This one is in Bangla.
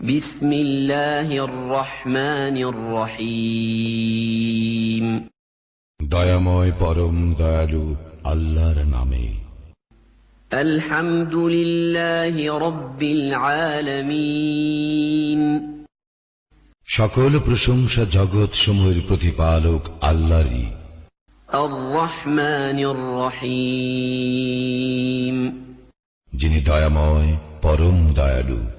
بسم الله الرحمن الرحيم দয়াময় পরম দয়ালু আল্লাহর নামে الحمد لله رب العالمين সকল প্রশংসা জগৎ সমূহের প্রতিপালক আল্লাহরই الرحمن الرحيم যিনি দয়াময় পরম দয়ালু مالك يوم الدين